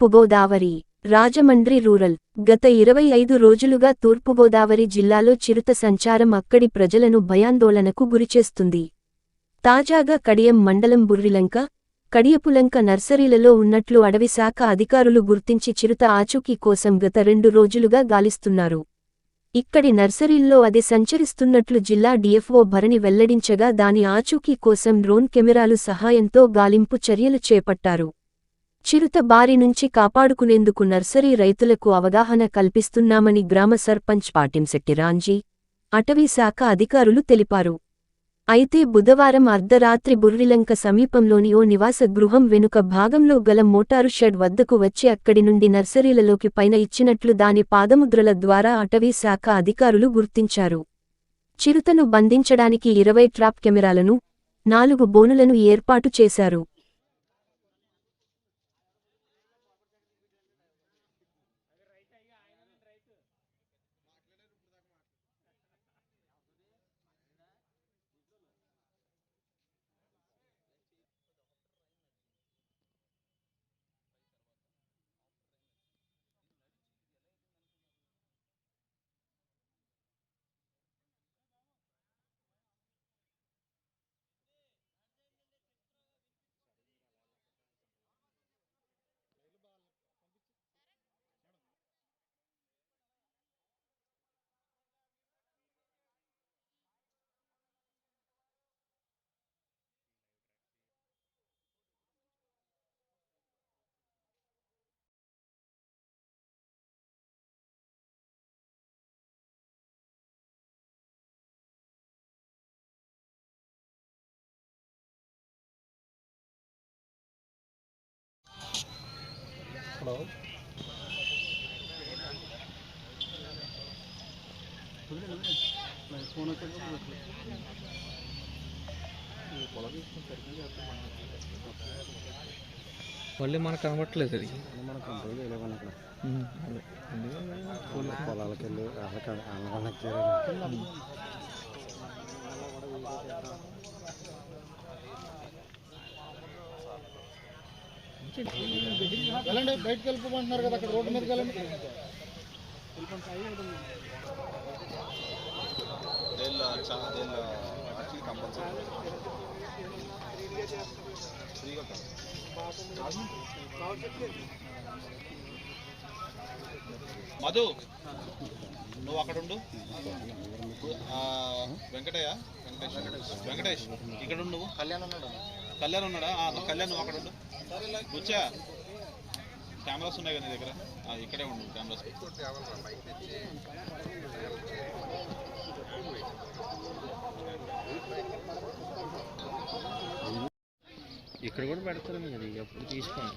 తూర్పుగోదావరి Rajahmundry rural. గత ఇరవై ఐదు రోజులుగా తూర్పుగోదావరి జిల్లాలో చిరుత సంచారం అక్కడి ప్రజలను భయాందోళనకు గురిచేస్తుంది. తాజాగా కడియం మండలం బుర్రిలంక కడియపులంక నర్సరీలలో ఉన్నట్లు అడవిశాఖ అధికారులు గుర్తించి చిరుత ఆచూకీ కోసం గత రెండు రోజులుగా గాలిస్తున్నారు. ఇక్కడి నర్సరీల్లో అది సంచరిస్తున్నట్లు జిల్లా డిఎఫ్ఓ భరణి వెల్లడించగా దాని ఆచూకీ కోసం డ్రోన్ కెమెరాలు సహాయంతో గాలింపు చర్యలు చేపట్టారు. చిరుత బారి నుంచి కాపాడుకునేందుకు నర్సరీ రైతులకు అవగాహన కల్పిస్తున్నామని గ్రామ సర్పంచ్ పాటింశెట్టి రాంజీ అటవీశాఖ అధికారులు తెలిపారు. అయితే బుధవారం అర్ధరాత్రి బుర్రిలంక సమీపంలోని ఓ నివాస గృహం వెనుక భాగంలో గల మోటారు షెడ్ వద్దకు వచ్చి అక్కడి నుండి నర్సరీలలోకి పైన ఇచ్చినట్లు దాని పాదముద్రల ద్వారా అటవీ శాఖ అధికారులు గుర్తించారు. చిరుతను బంధించడానికి ఇరవై ట్రాప్ కెమెరాలను నాలుగు బోనులను ఏర్పాటు చేశారు. హలో. ఫోన్ మళ్ళీ మనకు కనబట్టలేదు అది. మన కంట్రోల్ చేయలేమని అక్కడ పొలాలకు వెళ్ళి వాళ్ళకి వాళ్ళకి వెళ్ళండి బయటకు వెళ్ళిపోమంటున్నారు కదా అక్కడ రోడ్డు మీదకి వెళ్ళండి. మధు నువ్వు అక్కడ ఉండు. ఆ, వెంకటయ్య వెంకటేష్ వెంకటేష్ ఇక్కడ ఉండు నువ్వు. కళ్యాణ్ ఉన్నాడు? కళ్యాణ్ ఉన్నాడా? ఆ, కళ్యాణ్ అక్కడ ఉండు. వచ్చా కెమెరాస్ ఉన్నాయి కదా నీ దగ్గర? ఇక్కడే ఉండు కెమెరాస్ ఇక్కడ కూడా పెడతారు మీరు ఎప్పుడు తీసుకోండి.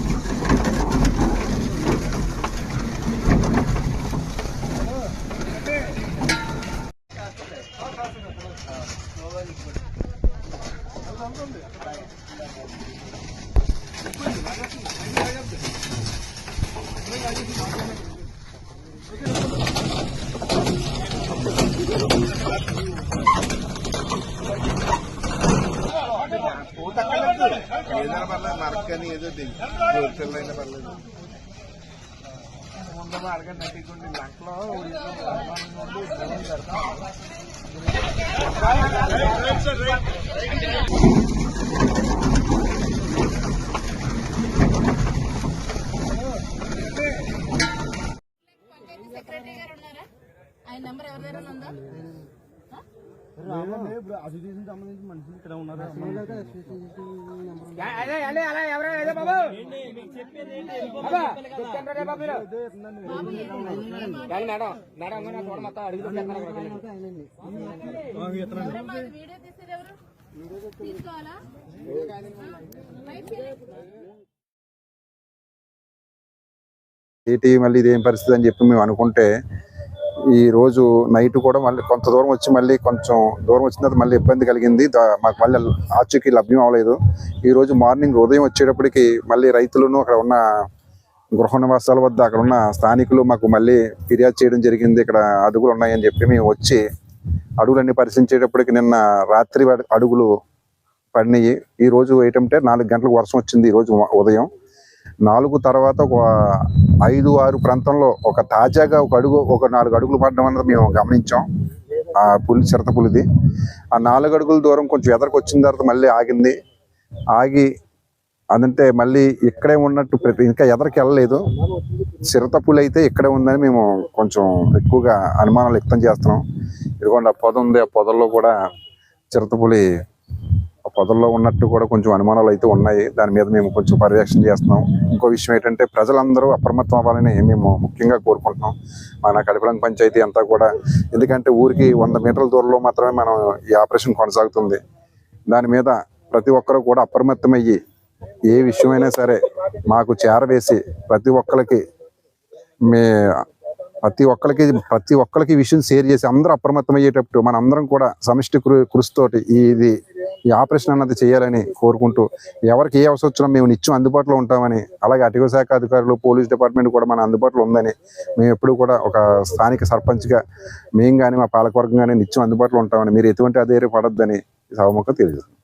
ఏదైనా పర్లేదు. నరకని ఏదో తెలియదు పర్లేదు పంచాయతీ సెక్రటరీ గారు ఉన్నారా ఆయన నెంబర్ ఎవరి దగ్గర ఉందా వీడియో తీసేది ఎవరు? తీసుకోవాలా? బయట ఏంటి మళ్ళీ ఇదేం పరిస్థితి అని చెప్పి మేము అనుకుంటే ఈ రోజు నైట్ కూడా మళ్ళీ కొంత దూరం వచ్చి మళ్ళీ కొంచెం దూరం వచ్చిన తర్వాత మళ్ళీ ఇబ్బంది కలిగింది. మాకు మళ్ళీ ఆచూకీ లభ్యం అవ్వలేదు. ఈ రోజు మార్నింగ్ ఉదయం వచ్చేటప్పటికి మళ్ళీ రైతులను అక్కడ ఉన్న గృహ నివాసాల వద్ద అక్కడ ఉన్న స్థానికులు మాకు మళ్ళీ ఫిర్యాదు చేయడం జరిగింది. ఇక్కడ అడుగులు ఉన్నాయని చెప్పి మేము వచ్చి అడుగులన్నీ పరిశీలించేటప్పటికి నిన్న రాత్రి అడుగులు పడినాయి. ఈ రోజు ఏంటంటే నాలుగు గంటలకు వర్షం వచ్చింది ఈ రోజు ఉదయం. నాలుగు తర్వాత ఒక ఐదు ఆరు ప్రాంతంలో ఒక తాజాగా ఒక అడుగు ఒక నాలుగు అడుగులు పడడం అన్నది మేము గమనించాం. ఆ పులి చిరత పులిది. ఆ నాలుగు అడుగుల దూరం కొంచెం ఎదరికి వచ్చిన తర్వాత మళ్ళీ ఆగింది. ఆగి అదంటే మళ్ళీ ఇక్కడే ఉన్నట్టు ప్రతి ఇంకా ఎదరికి వెళ్ళలేదు. చిరత పులి అయితే ఇక్కడే ఉందని మేము కొంచెం ఎక్కువగా అనుమానాలు వ్యక్తం చేస్తున్నాం. ఇదిగోండి ఆ పొద ఉంది. ఆ పొదల్లో కూడా చిరత పులి పొదల్లో ఉన్నట్టు కూడా కొంచెం అనుమానాలు అయితే ఉన్నాయి. దాని మీద మేము కొంచెం పర్యవేక్షణ చేస్తున్నాం. ఇంకో విషయం ఏంటంటే ప్రజలందరూ అప్రమత్తం అవ్వాలని మేము ముఖ్యంగా కోరుకుంటున్నాం. మన కడిపడం పంచాయతీ అంతా కూడా ఎందుకంటే ఊరికి వంద మీటర్ల దూరంలో మాత్రమే మనం ఈ ఆపరేషన్ కొనసాగుతుంది. దాని మీద ప్రతి ఒక్కరూ కూడా అప్రమత్తమయ్యి ఏ విషయమైనా సరే మాకు చేరవేసి ప్రతి ఒక్కరికి మే ప్రతి ఒక్కరికి ప్రతి ఒక్కరికి విషయం షేర్ చేసి అందరూ అప్రమత్తం మనందరం మన అందరం కూడా సమిష్టి కృ- కృషితోటి ఇది ఈ ఆపరేషన్ అన్నది చేయాలని కోరుకుంటూ ఎవరికి ఏ అవసరం వచ్చినా మేము నిత్యం అందుబాటులో ఉంటామని అలాగే అటవీ శాఖ అధికారులు పోలీస్ డిపార్ట్మెంట్ కూడా మన అందుబాటులో ఉందని మేము ఎప్పుడు కూడా ఒక స్థానిక సర్పంచ్గా మేము కానీ మా పాలకవర్గం కానీ నిత్యం అందుబాటులో ఉంటామని మీరు ఎటువంటి అధైర్య పడద్దని సభముఖ తెలియజేస్తాం